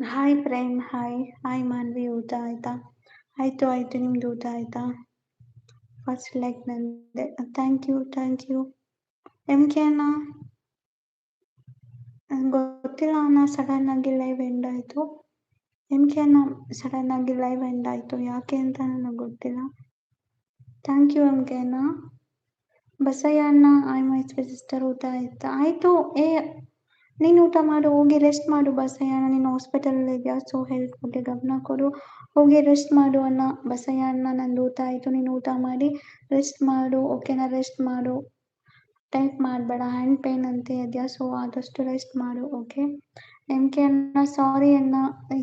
Hi Prem hi hi Manvi ಊಟ ಆಯ್ತಾ? ಆಯಿತು ಆಯಿತು. ನಿಮ್ದು ಊಟ ಆಯಿತಾ? ಫಸ್ಟ್ ಲೈಕ್ ನಂದೆ. Thank you thank you M K ಅಣ್ಣ? ಗೊತ್ತಿಲ್ಲ ಅಣ್ಣ ಆಗಿ ಲೈವ್ ಎಂಡ್ ಆಯಿತು. ಎಂ ಕೆ ಅಣ್ಣ ಸಡನ್ ಆಗಿ ಲೈವ್ ಎಂಡ್ ಆಯಿತು. ಯಾಕೆ ಅಂತ ನನಗೆ ಗೊತ್ತಿಲ್ಲ. ಥ್ಯಾಂಕ್ ಯು ಎಂ ಕೆ ಅಣ್ಣ. ಬಸಯ್ಯ ಅಣ್ಣ ಐ ಮೈ ಸಿಸ್ಟರ್ ಊಟ ಆಯ್ತಾ? ಆಯಿತು. ಏ ನೀನು ಊಟ ಮಾಡು, ಹೋಗಿ ರೆಸ್ಟ್ ಮಾಡು ಬಸಯ್ಯ ನೀನು ಹಾಸ್ಪಿಟಲಲ್ಲಿ ಇದೆಯಾ? ಸೊ ಹೆಲ್ತ್ ಬಗ್ಗೆ ಗಮನ ಕೊಡು. ಹೋಗಿ ರೆಸ್ಟ್ ಮಾಡು ಅನ್ನ ಬಸಯ್ಯ ನಂದು ಊಟ ಆಯಿತು. ನೀನು ಊಟ ಮಾಡಿ ರೆಸ್ಟ್ ಮಾಡು. ಓಕೆನಾ ರೆಸ್ಟ್ ಮಾಡು. ಟೈಪ್ ಮಾಡಬೇಡ. ಹ್ಯಾಂಡ್ ಪೇನ್ ಅಂತ ಇದೆಯಾ? ಸೊ ಆದಷ್ಟು ರೆಸ್ಟ್ ಮಾಡು ಓಕೆ ಎಂ ಕೆ ಅಣ್ಣ ಸಾರಿ ಅಣ್ಣ.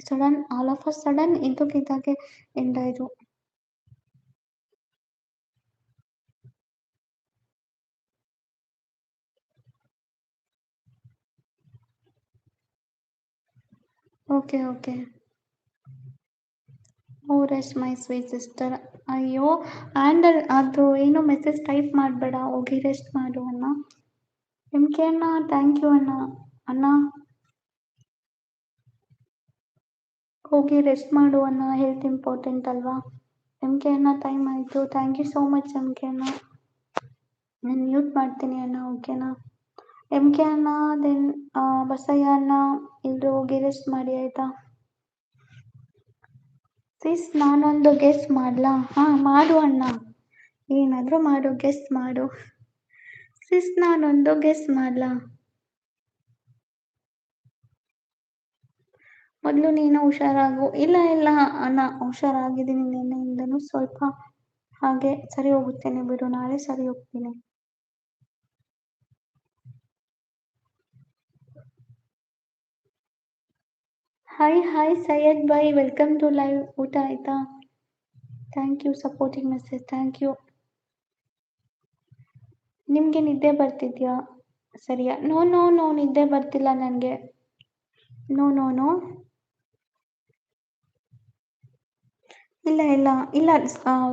ಸಡನ್ ಆಲ್ ಆಫ್ ಅ ಸಡನ್ ಇದ್ದಕ್ಕಿದ್ದಾಗೆ ಎಂಡ್ ಓಕೆ ಓಕೆ ಓ ರೆಸ್ಟ್ ಮೈ ಸ್ವೀಟ್ ಸಿಸ್ಟರ್ ಅಯ್ಯೋ ಹ್ಯಾಂಡಲ್ ಅದು ಏನೋ ಮೆಸೇಜ್ ಟೈಪ್ ಮಾಡಬೇಡ. ಹೋಗಿ ರೆಸ್ಟ್ ಮಾಡು ಅಣ್ಣ. ಎಂ ಕೆ ಅಣ್ಣ ಥ್ಯಾಂಕ್ ಯು ಅಣ್ಣ. ಅಣ್ಣ. ಹೋಗಿ ರೆಸ್ಟ್ ಮಾಡು ಅಣ್ಣ ಹೆಲ್ತ್ ಇಂಪಾರ್ಟೆಂಟ್ ಅಲ್ವಾ? ಎಂ ಕೆ ಅಣ್ಣ ಟೈಮ್ ಆಯಿತು. Thank you so much M K ಅಣ್ಣ. ನಾನು ಮ್ಯೂಟ್ ಮಾಡ್ತೀನಿ ಅಣ್ಣ ಓಕೆನಾ ಎಂ ಕೆ ಅಣ್ಣ ದೆನ್ ಬಸಯ್ಯ ಅಣ್ಣ ಎಲ್ಲರೂ ರೆಸ್ಟ್ ಮಾಡಿ, ಆಯಿತಾ? ಸಿಸ್ ನಾನೊಂದು ಗೆಸ್ ಮಾಡಲಾ? ಹಾಂ, ಮಾಡು ಅಣ್ಣ. ಏನಾದರೂ ಮಾಡು ಗೆಸ್ ಮಾಡು. ಸಿಸ್ ನಾನೊಂದು ಗೆಸ್ ಮಾಡಲಾ? ಮೊದಲು ನೀನು ಹುಷಾರಾಗು. ಇಲ್ಲ ಇಲ್ಲ, ಅಣ್ಣ, ಹುಷಾರಾಗಿದ್ದೀನಿ ನಿನ್ನೆಯಿಂದನೂ ಸ್ವಲ್ಪ ಹಾಗೆ ಸರಿ ಹೋಗುತ್ತೇನೆ ಬಿಡು. ನಾಳೆ ಸರಿ ಹೋಗ್ತೀನಿ. ಹಾಯ್ ಹಾಯ್ ಸೈಯದ್ ಬಾಯ್ ವೆಲ್ಕಮ್ ಟು ಲೈವ್ ಊಟ ಆಯ್ತಾ thank you supporting message thank you ನಿಮಗೆ ನಿದ್ದೆ ಬರ್ತಿದ್ಯಾ? ಸರಿಯಾ? ನೋ ನೋ ನೋ ನಿದ್ದೆ ಬರ್ತಿಲ್ಲ ನನಗೆ. ನೋ ನೋ ನೋ ಇಲ್ಲ ಇಲ್ಲ. ಇಲ್ಲ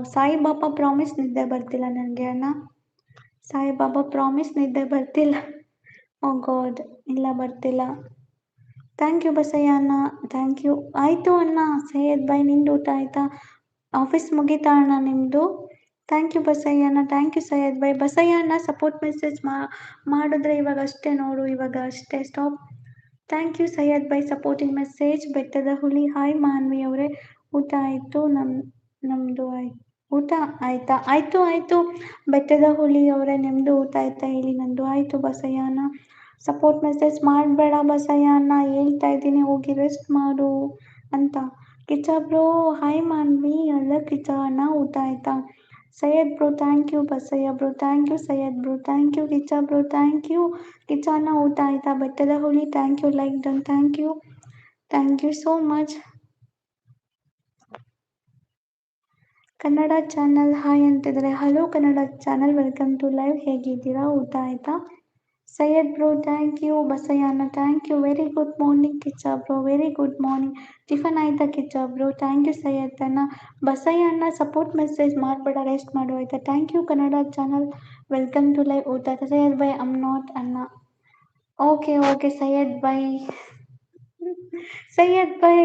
ಸಾಯಿಬಾಬಾ ಪ್ರಾಮಿಸ್ ನಿದ್ದೆ ಬರ್ತಿಲ್ಲ ನನಗೆ, ಅಣ್ಣ. ಸಾಯಿಬಾಬಾ ಪ್ರಾಮಿಸ್ ನಿದ್ದೆ ಬರ್ತಿಲ್ಲ. ಓ ಗಾಡ್ ಇಲ್ಲ, ಬರ್ತಿಲ್ಲ. ಥ್ಯಾಂಕ್ ಯು ಬಸಯ್ಯ ಅಣ್ಣ ಥ್ಯಾಂಕ್ ಯು ಆಯಿತು ಅಣ್ಣ, ಸೈಯದ್ ಬಾಯ್ ನಿಂದು ಊಟ ಆಯಿತಾ? ಆಫೀಸ್ ಮುಗೀತಾ ಅಣ್ಣ ನಿಮ್ಮದು ಥ್ಯಾಂಕ್ ಯು ಬಸಯ್ಯ ಅಣ್ಣ ಥ್ಯಾಂಕ್ ಯು ಸೈಯದ್ ಬಾಯ್ ಬಸಯ್ಯ ಅಣ್ಣ ಸಪೋರ್ಟ್ ಮೆಸೇಜ್ ಮಾಡಿದ್ರೆ ಇವಾಗ ಅಷ್ಟೇ ನೋಡು, ಇವಾಗ ಅಷ್ಟೇ ಸ್ಟಾಪ್ ಥ್ಯಾಂಕ್ ಯು ಸೈಯದ್ ಬಾಯ್ ಸಪೋರ್ಟಿಂಗ್ ಮೆಸೇಜ್ ಬೆಟ್ಟದ ಹುಲಿ. ಹಾಯ್ ಮಾನ್ವಿ ಅವರೇ. ಊಟ ಆಯಿತು? ನಮ್ಮ ನಮ್ಮದು ಆಯ್ತು ಊಟ ಆಯಿತಾ? ಆಯಿತು ಆಯಿತು. ಬೆಟ್ಟದ ಹುಲಿ ಅವರೇ ನಿಮ್ಮದು ಊಟ ಆಯ್ತಾ? ಹೇಳಿ ನಂದು. ಆಯಿತು ಬಸಯ್ಯ ಅಣ್ಣ ಸಪೋರ್ಟ್ ಮೆಸೇಜ್ ಮಾಡಬೇಡ ಬಸಯ್ಯ ಅಣ್ಣ ಹೇಳ್ತಾ ಇದ್ದೀನಿ ಹೋಗಿ ರೆಸ್ಟ್ ಮಾಡು ಅಂತ ಕಿಚ್ಚ ಬ್ರೋ ಹಾಯ್ ಮಾನ್ವಿ ಅಲ್ಲ ಕಿಚ್ಚ ಅಣ್ಣ ಊಟ ಆಯಿತಾ Syed bro thank you Basayya bro thank you Syed bro thank you Kichcha bro thank you Kichcha ಅಣ್ಣ ಊಟ ಆಯಿತಾ ಬೆಟ್ಟದ ಹುಲಿ thank you like done thank you thank you so much Kannada channel hi ಅಂತಿದ್ದಾರೆ hello Kannada channel welcome to live ಹೇಗಿದ್ದೀರಾ ಊಟ ಆಯಿತಾ Syed bro thank you ಅಣ್ಣ thank you very good morning Kichcha bro very good morning tiffin ಆಯಿತಾ Kichcha bro thank you Syed ಅಣ್ಣ ಬಸಯ್ಯ ಅಣ್ಣ support message ಮಾಡಬೇಡ rest ಮಾಡು ಆಯಿತಾ thank you Kannada channel welcome to live ಊಟ ಸೈಯದ್ ಬೈ ಅಮ್ ನಾಟ್ ಅಣ್ಣ okay okay Syed by Syed by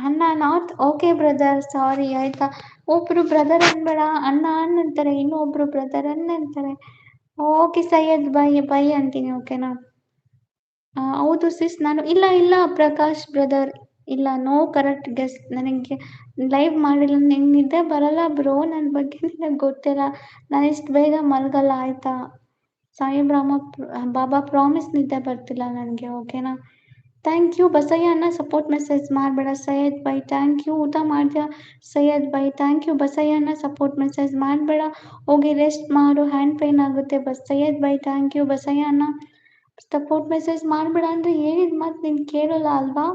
ಅಣ್ಣ not okay brother sorry ಆಯಿತಾ ಒಬ್ಬರು ಬ್ರದರ್ ಅನ್ಬೇಡ ಅಣ್ಣ ಅಣ್ಣ ಅಂತಾರೆ ಇನ್ನೊಬ್ರು ಬ್ರದರ್ ಅಣ್ಣ ಅಂತಾರೆ ಓಕೆ ಸೈಯದ್ ಬೈ ಬೈ ಅಂತೀನಿ ಓಕೆನಾ ಹೌದು ಸಿಸ್ ನಾನು ಇಲ್ಲ ಇಲ್ಲ, ಪ್ರಕಾಶ್ ಬ್ರದರ್ ಇಲ್ಲ ನೋ ಕರೆಕ್ಟ್ ಗೆಸ್ ನನಗೆ ಲೈವ್ ಮಾಡಿಲ್ಲ ನಿನ್ನ ನಿದ್ದೆ ಬರಲ್ಲ ಬ್ರೋ ನನ್ನ ಬಗ್ಗೆ ನಿನಗೆ ಗೊತ್ತಿಲ್ಲ. ನಾನು ಇಷ್ಟು ಬೇಗ ಮಲಗಲ್ಲ, ಆಯ್ತಾ? ಸಾಯಿಬ್ರಾಮ ಬಾಬಾ ಪ್ರಾಮಿಸ್ ನಿದ್ದೆ ಬರ್ತಿಲ್ಲ ನನಗೆ ಓಕೆನಾ ಥ್ಯಾಂಕ್ ಯು ಬಸಯ್ಯ ಅಣ್ಣ ಸಪೋರ್ಟ್ ಮೆಸೇಜ್ ಮಾಡಬೇಡ ಸೈಯದ್ ಬೈ ಥ್ಯಾಂಕ್ ಯು ಊಟ ಮಾಡಿದ್ಯಾ ಸೈಯದ್ ಬೈ ಥ್ಯಾಂಕ್ ಯು ಬಸಯ್ಯ ಅಣ್ಣ ಸಪೋರ್ಟ್ ಮೆಸೇಜ್ ಮಾಡಬೇಡ ಹೋಗಿ ರೆಸ್ಟ್ ಮಾಡು ಹ್ಯಾಂಡ್ ಪೇನ್ ಆಗುತ್ತೆ ಬಸ್ ಸೈಯದ್ ಬೈ ಥ್ಯಾಂಕ್ ಯು ಬಸಯ್ಯ ಅಣ್ಣ ಸಪೋರ್ಟ್ ಮೆಸೇಜ್ ಮಾಡಬೇಡ ಅಂದರೆ ಹೇಳಿದ ಮಾತು ನೀನು ಕೇಳೋಲ್ಲ ಅಲ್ವಾ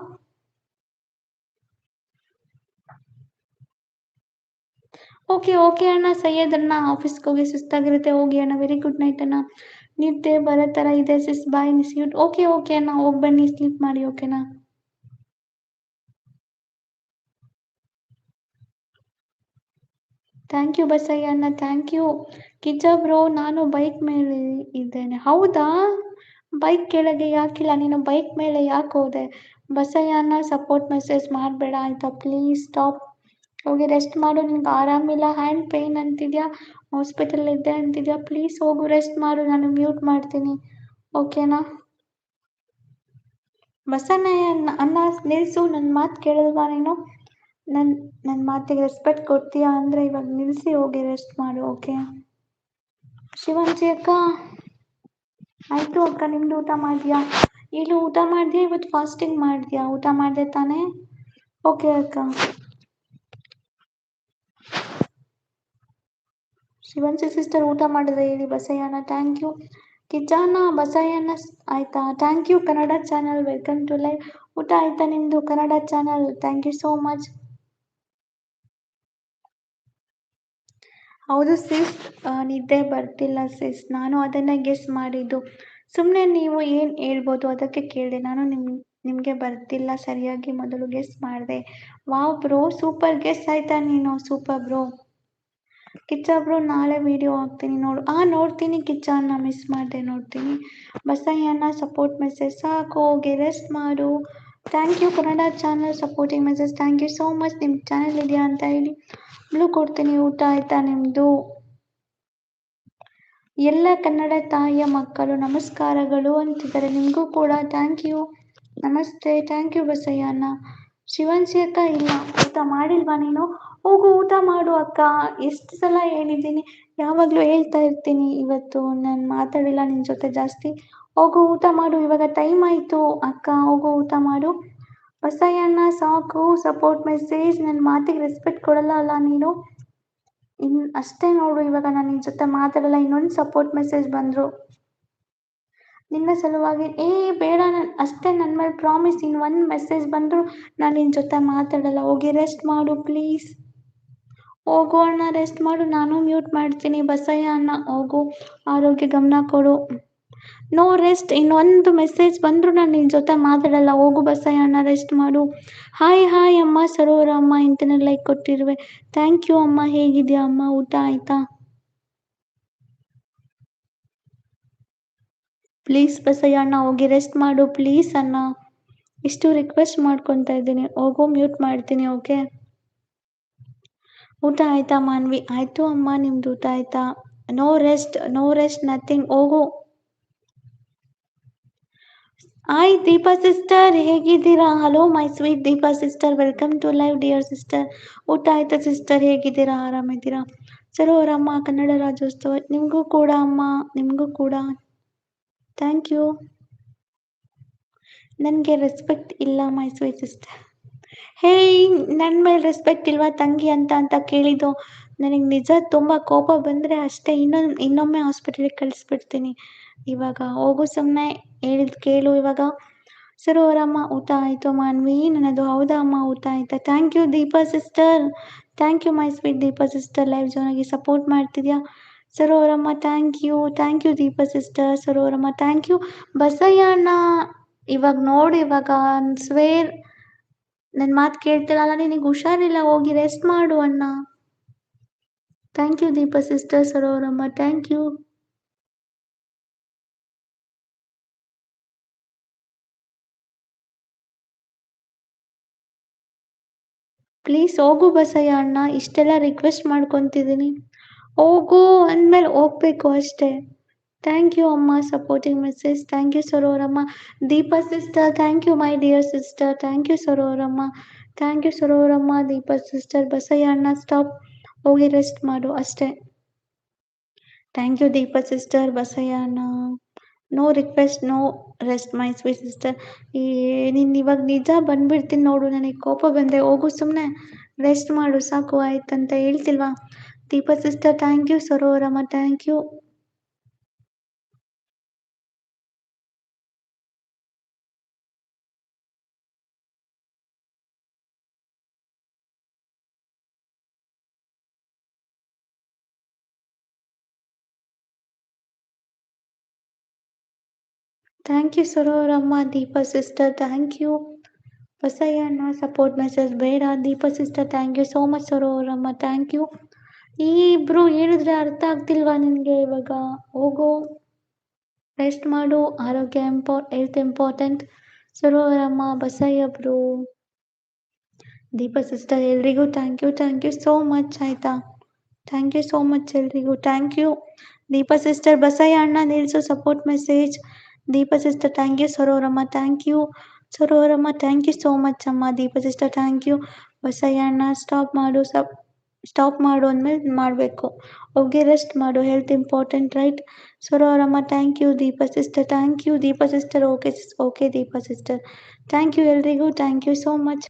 ಓಕೆ ಓಕೆ ಅಣ್ಣ ಸೈಯದ್ ಅಣ್ಣ ಆಫೀಸ್ಗೆ ಹೋಗಿ ಸುಸ್ತಾಗಿರುತ್ತೆ ಹೋಗಿ ಅಣ್ಣ ವೆರಿ ಗುಡ್ ನೈಟ್ ಅಣ್ಣ ನಿದ್ದೆ ಬರೋ ಥರ ಇದೆ sis bye sleep okay okay ಅಣ್ಣ. ಹೋಗಿ ಬನ್ನಿ. ಸ್ಲೀಪ್ ಮಾಡಿ ಓಕೆನಾ ಥ್ಯಾಂಕ್ ಯು ಬಸಯ್ಯ ಅಣ್ಣ. ಥ್ಯಾಂಕ್ ಯು ಕಿಚ್ಚ ಬ್ರೋ ನಾನು ಬೈಕ್ ಮೇಲೆ ಇದ್ದೇನೆ. ಹೌದಾ? ಬೈಕ್ ಕೆಳಗೆ ಯಾಕಿಲ್ಲ? ನೀನು ಬೈಕ್ ಮೇಲೆ ಯಾಕೆ ಹೋದೆ? ಬಸಯ್ಯನ ಸಪೋರ್ಟ್ ಮೆಸೇಜ್ ಮಾಡಬೇಡ. ಆಯಿತಾ? ಪ್ಲೀಸ್ ಸ್ಟಾಪ್ ಹೋಗಿ ರೆಸ್ಟ್ ಮಾಡು, ನಿನ್ಗೆ ಆರಾಮಿಲ್ಲ ಹ್ಯಾಂಡ್ ಪೇಯ್ನ್ ಅಂತಿದ್ಯಾ ಹಾಸ್ಪಿಟಲ್ ಇದ್ದೆ ಅಂತಿದ್ಯಾ ಪ್ಲೀಸ್ ಹೋಗು ರೆಸ್ಟ್ ಮಾಡು, ನಾನು ಮ್ಯೂಟ್ ಮಾಡ್ತೀನಿ. ಓಕೆನಾ ಬಸನ್ನಯ್ಯ ಅನ್ನ ನಿಲ್ಲಿಸು ನನ್ನ ಮಾತು ಕೇಳಲ್ವಾ ನೀನು? ನನ್ನ ನನ್ನ ಮಾತಿಗೆ ರೆಸ್ಪೆಕ್ಟ್ ಕೊಡ್ತೀಯಾ ಅಂದರೆ ಇವಾಗ ನಿಲ್ಲಿಸಿ ಹೋಗಿ ರೆಸ್ಟ್ ಮಾಡು ಓಕೆ ಶಿವಂಜಿ ಅಕ್ಕ, ಆಯಿತು ಅಕ್ಕ, ನಿಮ್ದು ಊಟ ಮಾಡಿದ್ಯಾ? ಇಲ್ಲಿ ಊಟ ಮಾಡಿದ್ಯಾ ಇವತ್ತು ಫಾಸ್ಟಿಂಗ್ ಮಾಡಿದ್ಯಾ? ಊಟ ಮಾಡಿದೆ ತಾನೇ? ಓಕೆ ಅಕ್ಕ. ಶಿವಾಂಶಿ ಸಿಸ್ಟರ್ ಊಟ ಮಾಡಿದ್ರೆ ಹೇಳಿ ಬಸಯ್ಯನ ಥ್ಯಾಂಕ್ ಯು ಕಿಚ್ಚಣ್ಣ ಬಸಯ್ಯನ ಆಯ್ತಾ? Thank you Kannada channel welcome to live ಊಟ ಆಯ್ತಾ ನಿಮ್ದು, Kannada channel thank you so much ಹೌದು ಸಿಸ್ ನಿದ್ದೆ ಬರ್ತಿಲ್ಲ ಸಿಸ್ ನಾನು ಅದನ್ನ ಗೆಸ್ ಮಾಡಿದ್ದು. ಸುಮ್ಮನೆ ನೀವು ಏನು ಹೇಳ್ಬೋದು ಅದಕ್ಕೆ ಕೇಳಿದೆ ನಾನು ನಿಮ್, ನಿಮಗೆ ಬರ್ತಿಲ್ಲ ಸರಿಯಾಗಿ ಮೊದಲು ಗೆಸ್ ಮಾಡಿದೆ. ವಾವ್ ಬ್ರೋ ಸೂಪರ್ ಗೆಸ್ ಆಯ್ತಾ ನೀನು ಸೂಪರ್ ಬ್ರೋ ಕಿಚ್ಚ ಬ್ರೋ, ನಾಳೆ ವಿಡಿಯೋ ಹಾಕ್ತೀನಿ ನೋಡು. ಆ, ನೋಡ್ತೀನಿ ಕಿಚ್ಚ ಅನ್ನ ಮಿಸ್ ಮಾಡಿದೆ ನೋಡ್ತೀನಿ. ಬಸಯ್ಯನ ಸಪೋರ್ಟ್ ಮೆಸೇಜ್ ಸಾಕು, ಹೋಗಿ ರೆಸ್ಟ್ ಮಾಡು. Thank you Kannada channel supporting message thank you so much ನಿಮ್ಮ ಚಾನಲ್ ಇದೆಯಾ ಅಂತ ಹೇಳಿ ಬ್ಲೂ ಕೊಡ್ತೀನಿ. ಊಟ ಆಯ್ತಾ ನಿಮ್ಮದು ಎಲ್ಲ ಕನ್ನಡ ತಾಯಿಯ ಮಕ್ಕಳು, ನಮಸ್ಕಾರಗಳು ಅಂತಿದ್ದಾರೆ. ನಿಮಗೂ ಕೂಡ ಥ್ಯಾಂಕ್ ಯು ನಮಸ್ತೆ. ಥ್ಯಾಂಕ್ ಯು ಬಸಯ್ಯನ ಶಿವಂಶಿ ಅಕ್ಕ, ಇಲ್ಲ, ಊಟ ಮಾಡಿಲ್ವಾ ನೀನು? ಹೋಗು, ಊಟ ಮಾಡು ಅಕ್ಕ. ಎಷ್ಟು ಸಲ ಹೇಳಿದ್ದೀನಿ. ಯಾವಾಗಲೂ ಹೇಳ್ತಾ ಇರ್ತೀನಿ ಇವತ್ತು. ನಾನು ಮಾತಾಡಿಲ್ಲ ನಿನ್ನ ಜೊತೆ ಜಾಸ್ತಿ. ಹೋಗು, ಊಟ ಮಾಡು. ಇವಾಗ ಟೈಮ್ ಆಯಿತು. ಅಕ್ಕ, ಹೋಗು, ಊಟ ಮಾಡು. ಬಸಯ್ಯನ ಸಾಕು. ಸಪೋರ್ಟ್ ಮೆಸೇಜ್ ನನ್ನ ಮಾತಿಗೆ ರೆಸ್ಪೆಕ್ಟ್ ಕೊಡಲ್ಲ ಅಲ್ಲ ನೀನು? ಇನ್ ಅಷ್ಟೇ ನೋಡು. ಇವಾಗ ನಾನು ನಿನ್ನ ಜೊತೆ ಮಾತಾಡಲ್ಲ. ಇನ್ನೊಂದು ಸಪೋರ್ಟ್ ಮೆಸೇಜ್ ಬಂದರು. ನಿನ್ನ ಸಲುವಾಗಿ. ಏ, ಬೇಡ. ನನ್ ಅಷ್ಟೇ ನನ್ನ ಮೇಲೆ ಪ್ರಾಮಿಸ್ ಇನ್ನು ಒಂದು ಮೆಸೇಜ್ ಬಂದರು ನಾನು ನಿನ್ನ ಜೊತೆ ಮಾತಾಡಲ್ಲ. ಹೋಗಿ ರೆಸ್ಟ್ ಮಾಡು ಪ್ಲೀಸ್ ಹೋಗು ಅಣ್ಣ ರೆಸ್ಟ್ ಮಾಡು. ನಾನು ಮ್ಯೂಟ್ ಮಾಡ್ತೀನಿ. ಬಸಯ್ಯ ಅಣ್ಣ, ಹೋಗು. ಆರೋಗ್ಯ ಗಮನ ಕೊಡು. ನೋ ರೆಸ್ಟ್ ಇನ್ನೊಂದು ಮೆಸೇಜ್ ಬಂದ್ರು ನಾನು ನಿನ್ನ ಜೊತೆ ಮಾತಾಡಲ್ಲ. ಹೋಗು ಬಸಯ್ಯ ಅಣ್ಣ ರೆಸ್ಟ್ ಮಾಡು. ಹಾಯ್ ಹಾಯ್ ಅಮ್ಮ, ಸರೋವರ ಅಮ್ಮ ಇಂತನೇ ಲೈಕ್ ಕೊಟ್ಟಿರುವೆ. ಥ್ಯಾಂಕ್ ಯು ಅಮ್ಮ. ಹೇಗಿದೆಯಾ ಅಮ್ಮ? ಊಟ ಆಯ್ತಾ? ಪ್ಲೀಸ್ ಬಸಯ್ಯ ಅಣ್ಣ, ಹೋಗಿ ರೆಸ್ಟ್ ಮಾಡು. ಪ್ಲೀಸ್ ಅಣ್ಣ. ಇಷ್ಟು ರಿಕ್ವೆಸ್ಟ್ ಮಾಡ್ಕೊತಾ ಇದ್ದೀನಿ. ಹೋಗು ಮ್ಯೂಟ್ ಮಾಡ್ತೀನಿ ಓಕೆ ಊಟ ಆಯ್ತಾ ಮಾನ್ವಿ? ಆಯಿತು ಅಮ್ಮ, ನಿಮ್ದು ಊಟ ಆಯ್ತಾ? No rest no rest nothing ಹೋಗು. ಹಾಯ್ ದೀಪಾ ಸಿಸ್ಟರ್ ಹೇಗಿದ್ದೀರಾ? Hello my sweet Deepa sister welcome to live dear sister ಊಟ ಆಯ್ತಾ ಸಿಸ್ಟರ್ ಹೇಗಿದ್ದೀರಾ? ಆರಾಮಿದ್ದೀರಾ? ಸರೋವರಮ್ಮ ಕನ್ನಡ ರಾಜ್ಯೋತ್ಸವ. ನಿಮಗೂ ಕೂಡ ಅಮ್ಮ, ನಿಮಗೂ ಕೂಡ. ಥ್ಯಾಂಕ್ ಯು ನನಗೆ ರೆಸ್ಪೆಕ್ಟ್ ಇಲ್ಲ ಮೈ ಸ್ವೀಟ್ ಸಿಸ್ಟರ್ ಹೇಯ್ ನನ್ನ ಮೇಲೆ ರೆಸ್ಪೆಕ್ಟ್ ಇಲ್ವಾ ತಂಗಿ ಅಂತ ಅಂತ ಕೇಳಿದ್ದು. ನನಗೆ ನಿಜ ತುಂಬ ಕೋಪ ಬಂದರೆ ಅಷ್ಟೇ ಇನ್ನೊಂದು ಇನ್ನೊಮ್ಮೆ ಹಾಸ್ಪಿಟಲಿಗೆ ಕಳಿಸ್ಬಿಡ್ತೀನಿ. ಇವಾಗ ಹೋಗು ಸುಮ್ಮನೆ ಹೇಳಿದ್ ಕೇಳು ಇವಾಗ. ಸರೋವರಮ್ಮ ಊಟ ಆಯಿತು ಮಾನ್ವಿ, ನನ್ನದು ಹೌದಾ ಅಮ್ಮ, ಊಟ ಆಯ್ತಾ? Thank you Deepa sister thank you my sweet Deepa sister life ಜೋನಾಗಿ support ಮಾಡ್ತಿದ್ಯಾ? Sarovaramma thank you thank you Deepa sister Sarovaramma thank you Basayya ಅಣ್ಣ, ಇವಾಗ ನೋಡಿ, ಇವಾಗ ಸ್ವೇರ್ ನನ್ನ ಮಾತು ಕೇಳ್ತಿರಲ್ಲ, ನಿನಗೆ ಹುಷಾರಿಲ್ಲ, ಹೋಗಿ ರೆಸ್ಟ್ ಮಾಡು ಅಣ್ಣ. Thank you Deepa sister Sarovaramma thank you please ಹೋಗು ಬಸಯ್ಯ ಅಣ್ಣ, ಇಷ್ಟೆಲ್ಲ ರಿಕ್ವೆಸ್ಟ್ ಮಾಡ್ಕೊತಿದ್ದೀನಿ ಹೋಗು ಅಂದಮೇಲೆ ಹೋಗ್ಬೇಕು ಅಷ್ಟೇ. ಥ್ಯಾಂಕ್ ಯು ಅಮ್ಮ supporting message thank you Sarovaramma Deepa sister thank you my dear sister thank you Sarovaramma thank you Sarovaramma Deepa sister Basayya ಅಣ್ಣ stop ಹೋಗಿ ರೆಸ್ಟ್ ಮಾಡು ಅಷ್ಟೇ thank you Deepa sister ಬಸಯ್ಯಣ್ಣ no request no rest my sweet sister ಏ ನೀನು ಇವಾಗ ನಿಜ ಬಂದ್ಬಿಡ್ತೀನಿ ನೋಡು, ನನಗೆ ಕೋಪ ಬಂದೆ, ಹೋಗು ಸುಮ್ಮನೆ ರೆಸ್ಟ್ ಮಾಡು, ಸಾಕು, ಆಯ್ತಂತ ಹೇಳ್ತಿಲ್ವಾ? Deepa sister thank you Sarovaramma thank you thank you Saroramma Deepa sister thank you Basayya ಅಣ್ಣ ಸಪೋರ್ಟ್ ಮೆಸೇಜ್ ಬೇಡ Deepa sister thank you so much Saroramma thank you ಈ ಇಬ್ರು ಹೇಳಿದ್ರೆ ಅರ್ಥ ಆಗ್ತಿಲ್ವಾ ನಿನಗೆ ಇವಾಗ? ಹೋಗು ರೆಸ್ಟ್ ಮಾಡು. ಆರೋಗ್ಯ ಇಂಪಾ health important Sarovaramma Basayya bro Deepa sister ಎಲ್ರಿಗೂ thank you thank you so much ಆಯಿತಾ? ಥ್ಯಾಂಕ್ ಯು ಸೋ ಮಚ್ ಎಲ್ರಿಗೂ. Thank you Deepa sister Basayya ಅಣ್ಣ, ನಿಲ್ಸು support message Deepa sister thank you Sarovaramma thank you Sarovaramma thank you so much ಅಮ್ಮ. Deepa sister thank you ಬಸಯ್ಯಣ್ಣ stop ಮಾಡು ಸಪ್ stop ಮಾಡು ಅಂದಮೇಲೆ ಮಾಡಬೇಕು. ಹೋಗಿ ರೆಸ್ಟ್ ಮಾಡು health important right Saroramma thank you Deepa sister thank you Deepa sister okay okay Deepa sister. Thank you ಎಲ್ರಿಗೂ ಥ್ಯಾಂಕ್ ಯು ಸೋ ಮಚ್